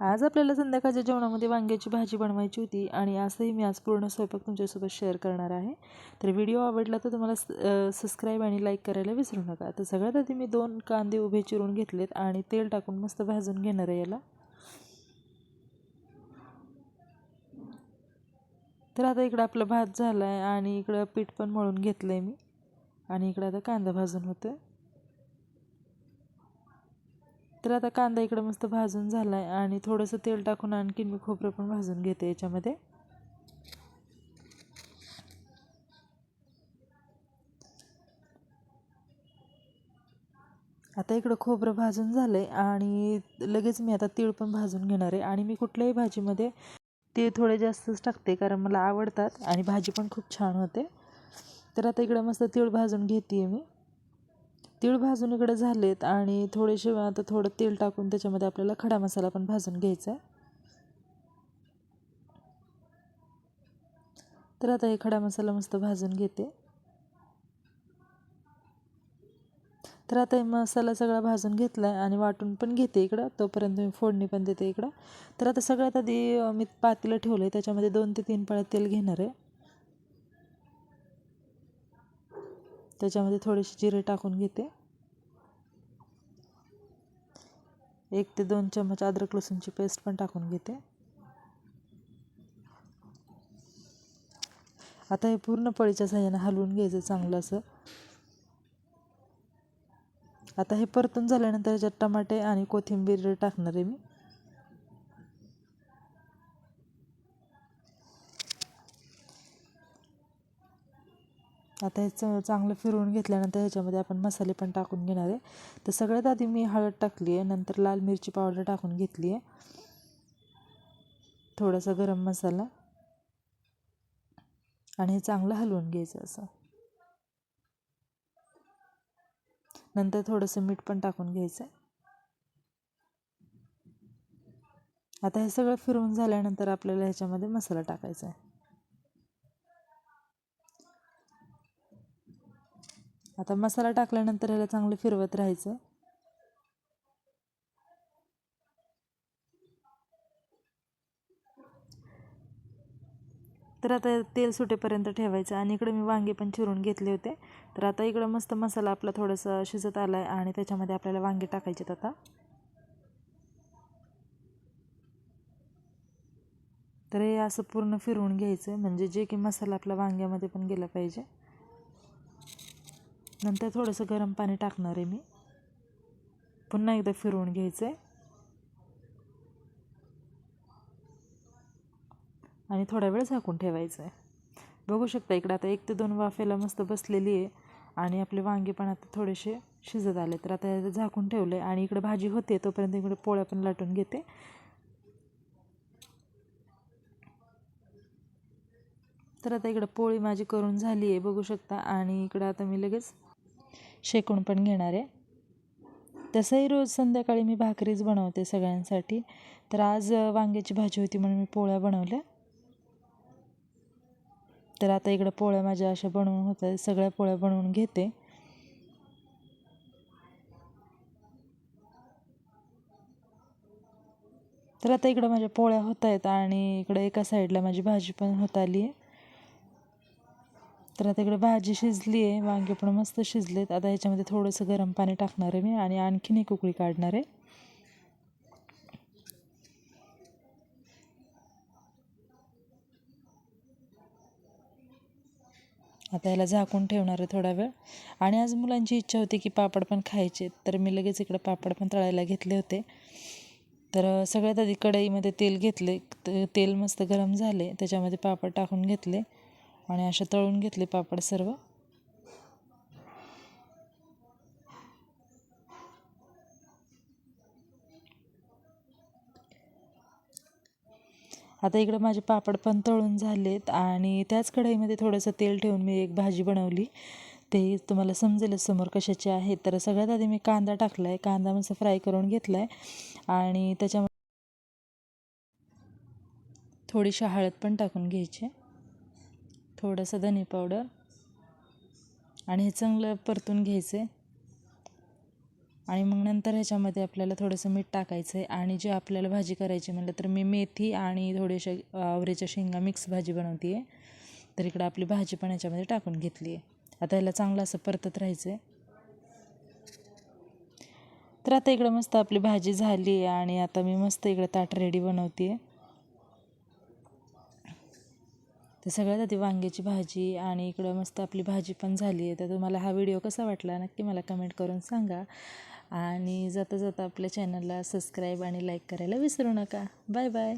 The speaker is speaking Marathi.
आज आपल्याला संध्याकाळच्या जेवणामध्ये वांग्याची भाजी बनवायची होती आणि असंही मी आज पूर्ण स्वयंपाक तुमच्यासोबत शेअर करणार आहे. तर व्हिडिओ आवडला तर तुम्हाला सबस्क्राईब आणि लाईक करायला विसरू नका. तर सगळ्यात आधी मी दोन कांदे उभे चिरून घेतलेत आणि तेल टाकून मस्त भाजून घेणार आहे याला. तर आता इकडं आपला भात झाला आहे आणि इकडं पीठ पण मळून घेतलं आहे मी आणि इकडं आता कांदा भाजून होतं आहे तर आता कांदा इकडं मस्त भाजून झाला आहे आणि थोडंसं तेल टाकून आणखीन मी खोबरं पण भाजून घेते याच्यामध्ये. आता इकडं खोबरं भाजून झालं आहे आणि लगेच मी आता तीळ पण भाजून घेणार आहे. आणि मी कुठल्याही भाजीमध्ये तीळ थोडे जास्तच टाकते कारण मला आवडतात आणि भाजी पण खूप छान होते. तर आता इकडं मस्त तीळ भाजून घेते मी. तीळ भाजून इकडे झालेत आणि थोडेसे आता थोडं तेल टाकून त्याच्यामध्ये आपल्याला खडा मसाला पण भाजून घ्यायचा आहे. तर आता हे खडा मसाला मस्त भाजून घेते. तर आता हे मसाला सगळा भाजून घेतला आहे आणि वाटून पण घेते इकडं तोपर्यंत मी फोडणी पण देते इकडं. तर आता सगळ्यात आधी मी पातेलं ठेवलं आहे त्याच्यामध्ये दोन ते तीन पळ्या तेल घेणार आहे. त्याच्यामध्ये थोडेसे जिरे टाकून घेते. एक ते दोन चम्मच अद्रक लसूणची पेस्ट पण टाकून घेते. आता हे पूर्ण पळीच्या साह्याने हलवून घ्यायचं चांगलं असं. आता हे परतून झाल्यानंतर ह्याच्यात टमाटे आणि कोथिंबीर टाकणार आहे मी. आता हे च चांगलं फिरवून घेतल्यानंतर ह्याच्यामध्ये आपण मसाले पण टाकून घेणार आहे. तर सगळ्यात आधी मी हळद टाकली आहे नंतर लाल मिरची पावडर टाकून घेतली आहे. थोडासा गरम मसाला. आणि हे चांगलं हलवून घ्यायचं असं. नंतर थोडंसं मीठ पण टाकून घ्यायचं आता हे सगळं फिरवून झाल्यानंतर आपल्याला ह्याच्यामध्ये मसाला टाकायचा आहे. आता मसाला टाकल्यानंतर ह्याला चांगलं फिरवत राहायचं. तर आता तेल सुटेपर्यंत ठेवायचं आणि इकडे मी वांगे पण चिरून घेतले होते. तर आता इकडं मस्त मसाला आपला थोडंसं शिजत आला आहे आणि त्याच्यामध्ये आपल्याला वांगे टाकायचे आता. तर हे असं पूर्ण फिरवून घ्यायचं म्हणजे जे की मसाला आपला वांग्यामध्ये पण गेला पाहिजे. नंतर थोडंसं गरम पाणी टाकणार आहे मी. पुन्हा एकदा फिरवून घ्यायचं आहे आणि थोडा वेळ झाकून ठेवायचं आहे बघू शकता इकडं आता एक ते दोन वाफेला मस्त बसलेली आहे. आणि आपले वांगे पण आता थोडेसे शिजत आले तर आता झाकून ठेवले आणि इकडे भाजी होते तोपर्यंत इकडे पोळ्या पण लाटून घेते. तर आता इकडं पोळी माझी करून झाली आहे बघू शकता. आणि इकडं आता मी लगेच शेकून पण घेणार आहे. तसंही रोज संध्याकाळी मी भाकरीच बनवते सगळ्यांसाठी. तर आज वांग्याची भाजी होती म्हणून मी पोळ्या बनवल्या. तर आता इकडं पोळ्या माझ्या अशा बनवून होत आहेत. सगळ्या पोळ्या बनवून घेते. तर आता इकडं माझ्या पोळ्या होत आहेत आणि इकडं एका साईडला माझी भाजी पण होत आली आहे. तर आता इकडे भाजी शिजली आहे वांगे पण मस्त शिजलेत. आता ह्याच्यामध्ये थोडंसं गरम पाणी टाकणार आहे मी आणि आणखीन एक उकळी काढणार आहे. आता याला झाकून ठेवणार आहे थोडा वेळ. आणि आज मुलांची इच्छा होती की पापड पण खायचे तर मी लगेच इकडं पापड पण तळायला घेतले होते. तर सगळ्यात आधी कढईमध्ये तेल घेतले तेल मस्त गरम झाले त्याच्यामध्ये पापड टाकून घेतले. आणि असे तळून घेतले पापड सर्व. आता इकडं माझे पापड पण तळून झालेत आणि त्याच कढईमध्ये थोडंसं तेल ठेवून मी एक भाजी बनवली. ते तुम्हाला समजेलच समोर कशाची आहे. तर सगळ्यात आधी मी कांदा टाकला आहे कांदा मस्त फ्राय करून घेतला आहे आणि त्याच्यामध्ये थोडीशी हळद पण टाकून घ्यायची. थोडंसं धने पावडर आणि हे चांगलं परतून घ्यायचं आहे. आणि मग नंतर ह्याच्यामध्ये आपल्याला थोडंसं मीठ टाकायचं आहे. आणि जे आपल्याला भाजी करायची म्हणलं तर मी मेथी आणि थोडेशा आवरेच्या शेंगा मिक्स भाजी बनवते आहे. तर इकडं आपली भाजी पण ह्याच्यामध्ये टाकून घेतली आहे. आता ह्याला चांगलं असं परतत राहायचं आहे. तर आता इकडं मस्त आपली भाजी झाली आहे आणि आता मी मस्त इकडं ताट रेडी बनवते आहे. तर सगळ्यात आधी वांग्याची भाजी आणि इकडं मस्त आपली भाजी पण झाली आहे. तर तुम्हाला हा व्हिडिओ कसा वाटला नक्की मला कमेंट करून सांगा. आणि जाता जाता आपल्या चॅनलला सबस्क्राईब आणि लाईक करायला विसरू नका. Bye bye.